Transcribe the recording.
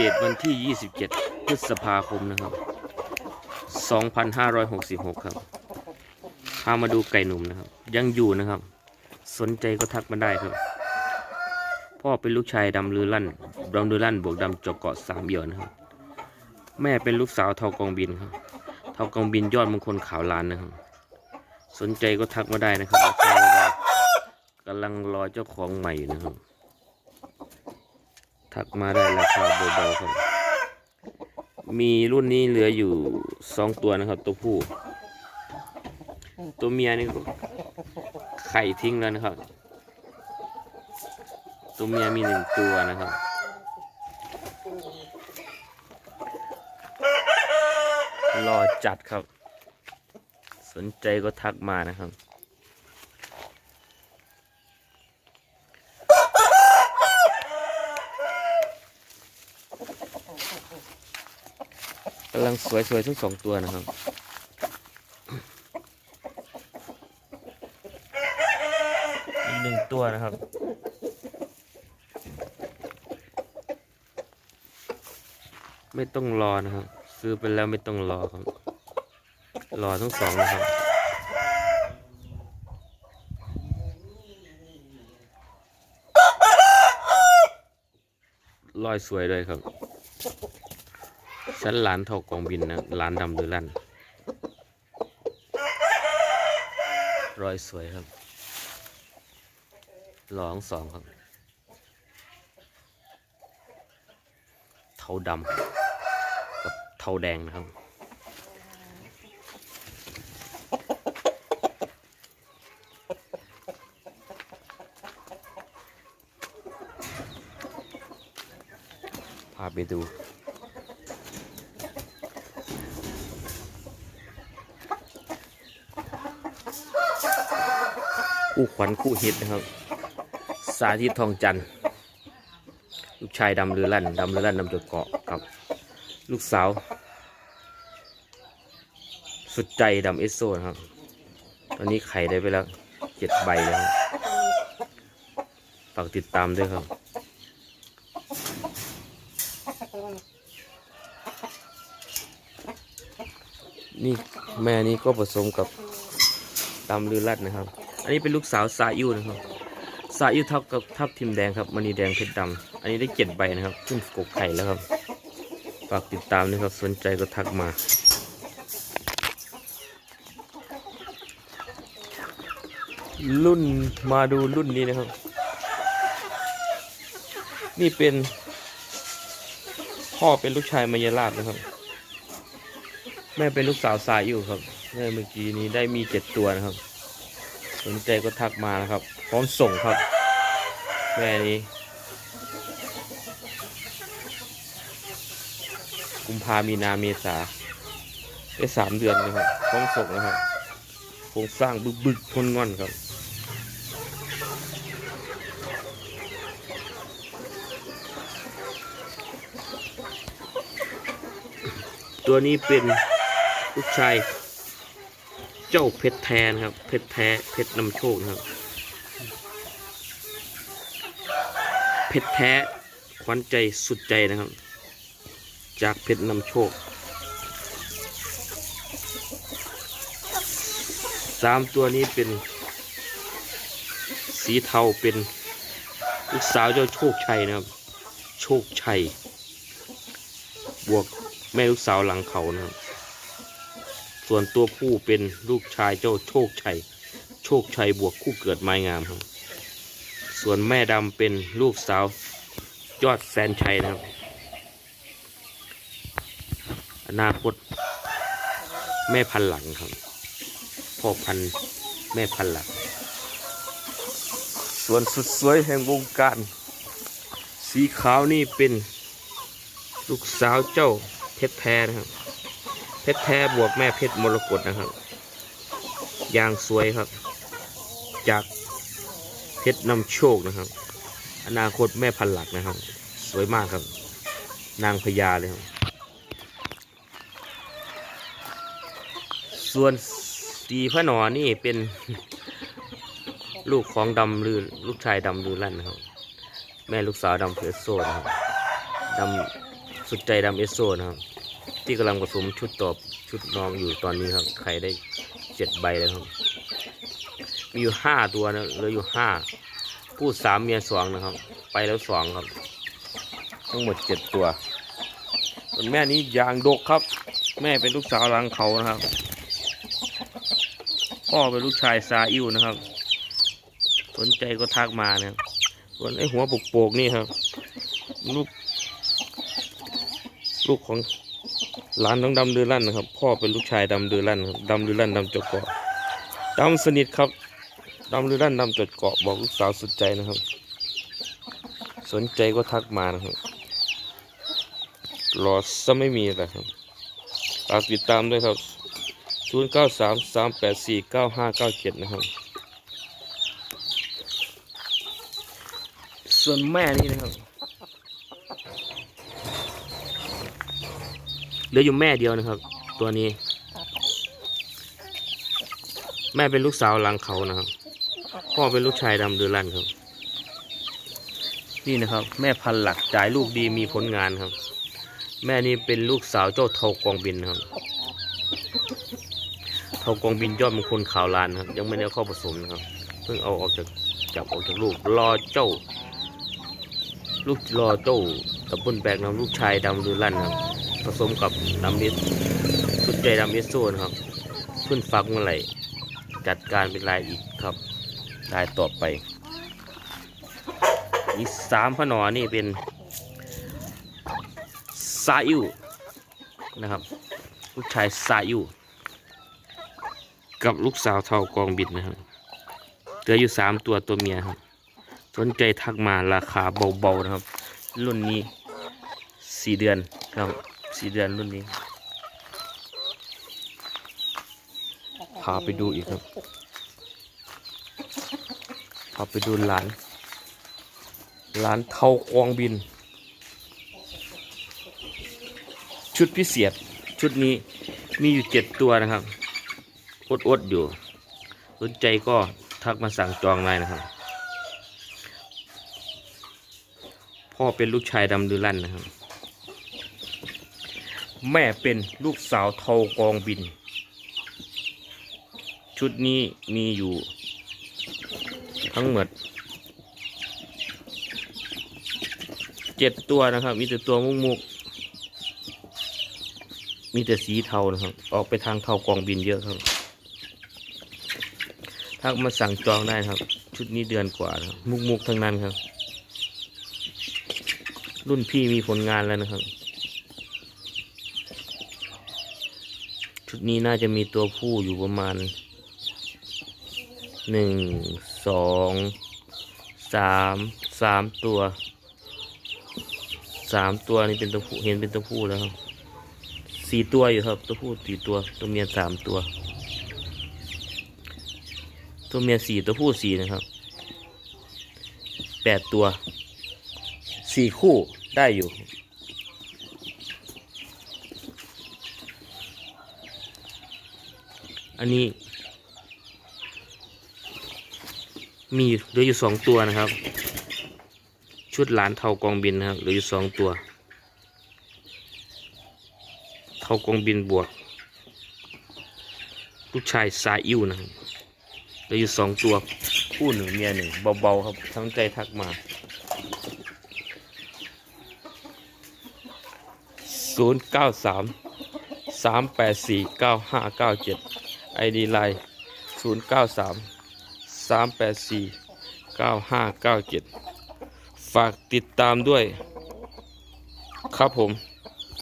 ดตวันที่ 27 พฤษภาคมนะครับ 2566 ครับ พามาดูไก่หนุ่มนะครับ ยังอยู่นะครับ สนใจก็ทักมาได้ครับ พ่อเป็นลูกชายดำลือลั่นดำลือลั่นบวกดำจอกเกาะสามเหี่ยวนะครับ แม่เป็นลูกสาวเทากองบินครับเทากองบินยอดมงคลขาวลานนะครับ สนใจก็ทักมาได้นะครับกำลังรอเจ้าของใหม่อยู่นะครับ ทักมาได้ราคาเบาๆครับ มีรุ่นนี้เหลืออยู่สองตัวนะครับ ตัวผู้ ตัวเมียนี่ไข่ทิ้งแล้วนะครับ ตัวเมียมีหนึ่งตัวนะครับรอจัดครับ สนใจก็ทักมานะครับำลังสวยๆทั้งสองตัวนะครับอีกหนึ่งตัวนะครับไม่ต้องรอนะครับ ซื้อไปแล้วไม่ต้องรอครับ รอทั้งสองนะครับ ลอยสวยด้วยครับ ชั้นหลานเท่ากองบินนะหลานดำหรือลั่นรอยสวยครับหลองสองครับ เทาดำกับเทาแดงนะครับพาไปดู คู่ขวัญคู่ฮิตนะครับ สาธิตทองจันทร์ลูกชายดำเรือลั่นดำเรือลั่นดำจดเกาะกับ ลูกสาว สุดใจดำเอสโซนะครับ ตอนนี้ไข่ได้ไปแล้วเจ็ดใบแล้วครับฝากติดตามด้วยครับนี่แม่นี้ก็ผสมกับตำลือรัดนะครับ อันนี้เป็นลูกสาวซาอิวนะครับซาอิวทับกับทับทิมแดงครับมณีแดงเพชรดำอันนี้ได้เจ็ดใบนะครับขึ้นกกไข่แล้วครับฝากติดตามนะครับสนใจก็ทักมารุ่นมาดูรุ่นนี้นะครับ นี่เป็น พ่อเป็นลูกชายมายาลาบนะครับ แม่เป็นลูกสาวสายอยู่ครับแม่เมื่อกี้นี้ได้มีเจ็ดตัวนะครับ สนใจก็ทักมานะครับ พร้อมส่งครับ แม่นี้กุมภามีนาเมษาได้สามเดือนนะครับพร้อมส่งนะครับโครงสร้างบึกบึกทนงอนครับตัวนี้เป็นลูกชาย เจ้าเพชรแทนครับ เพชรแท้เพชรนำโชคนะครับ เพชรแท้ขวัญใจสุดใจนะครับ จากเพชรนำโชคสามตัวนี้เป็น สีเทาเป็นลูกสาวเจ้าโชคชัยนะครับ โชคชัย บวกแม่ลูกสาวหลังเขานะครับ ส่วนตัวผู้เป็นลูกชายเจ้าโชคชัย โชคชัยบวกคู่เกิดไม้งามครับ ส่วนแม่ดำเป็นลูกสาวยอดแสนชัยนะครับ อนาคต แม่พันหลังครับ พ่อพันแม่พันหลัง ส่วนสุดสวยแห่งวงการ สีขาวนี่เป็น ลูกสาวเจ้าเพชรแท้นะครับ เพชรแท้บวกแม่เพชรมรกตนะครับอย่างสวยครับ จากเพชรนำโชคนะครับ อนาคตแม่พันหลักนะครับ สวยมากครับ นางพญาเลยครับ ส่วนสีพระหนอนี่เป็นลูกของดำลือลูกชายดำลือลั่นนะครับ แม่ลูกสาวดำเพชรโซนะครับดำสุดใจดำเอสโซนะครับ ที่กำลังผสมชุดตอบชุดน้องอยู่ตอนนี้ครับ ไข่ได้เจ็ดใบแล้วครับ มีอยู่ห้าตัวนะเหลืออยู่ห้าพูดสามเมียสองนะครับ ไปแล้วสองครับ ทั้งหมดเจ็ดตัวส่วนแม่นี้ยางดกครับ แม่เป็นลูกสาวหลังเขานะครับพ่อเป็นลูกชายซาอิวนะครับ สนใจก็ทักมานะครับส่วนไอ้หัวปกโปกๆนี่ครับ ลูก ลูกของ หลานน้องดำดือลั่นนะครับ พ่อเป็นลูกชายดำดือลั่นครับดำดือลั่นดำจดเกาะดำสนิทครับดำดือลั่นดำจดเกาะบอกลูกสาวสนใจนะครับ สนใจก็ทักมานะครับรอซะไม่มีอะไรครับฝากติดตามด้วยครับ 0 9 3 3 8 4 9 5 9 7 นะครับ ส่วนแม่นี่นะครับ เหลืออยู่แม่เดียวนะครับ ตัวนี้ แม่เป็นลูกสาวหลังเขานะครับ พ่อเป็นลูกชายดำเดือลั่นครับ นี่นะครับ แม่พันหลักจ่ายลูกดีมีผลงานครับ แม่นี่เป็นลูกสาวเจ้าเทากองบินครับเทากองบินยอดมงคลข่าวลานครับ ยังไม่ได้เข้าผสมนะครับ เพิ่งเอาออกจากจับออกจากลูกรอเจ้า ลูกรอเจ้าตะบุนแบกนำลูกชายดำเดือลั่นครับ สมกับน้ำมิสชุดใจดำมิสโซนครับขึ้นฟักเมื่อไหร่จัดการเป็นลายอีกครับลายต่อไป อีกสามพนอนี่เป็นซาอิวนะครับลูกชายซาอิวกับลูกสาวเท่ากองบิดนะครับเหลืออยู่สามตัวตัวเมียครับสนใจทักมาราคาเบาๆนะครับ รุ่นนี้สี่เดือนครับ สีเดือนรุ่นนี้ พาไปดูอีกครับ พาไปดูร้าน ร้านเทากองบิน ชุดพิเศษชุดนี้มีอยู่เจ็ดตัวนะครับอดๆอยู่สนใจก็ทักมาสั่งจองได้นะครับ พ่อเป็นลูกชายดำดือลั่นนะครับ แม่เป็นลูกสาวเทากองบิน ชุดนี้มีอยู่ ทั้งหมดเจ็ดตัวนะครับ มีแต่ตัวมุกมุกมีแต่สีเทานะครับ ออกไปทางเทากองบินเยอะครับทักมาสั่งจองได้ครับ ชุดนี้เดือนกว่านะครับมุกมุกทั้งนั้นครับ รุ่นพี่มีผลงานแล้วนะครับ ชุดนี้น่าจะมีตัวผู้อยู่ประมาณหนึ่งสองสามสามตัวสามตัวนี่เป็นตัวผู้เห็นเป็นตัวผู้แล้วสี่ตัวอยู่ครับ ตัวผู้สี่ตัวตัวเมียสามตัว ตัวเมียสี่ตัวผู้สี่นะครับแปดตัวสี่คู่ได้อยู่ อันนี้ มีเหลืออยู่สองตัวนะครับ ชุดหลานเทากองบินนะครับเหลืออยู่สองตัว เทากองบินบวก ลูกชายซาอิวนะเหลืออยู่สองตัวคู่หนึ่งเมียหนึ่งเบาๆครับทั้งใจทักมา0 9 3 3 8 4 9 5 9 7 ID Line 093 384 9597 ฝากติดตามด้วย ครับผม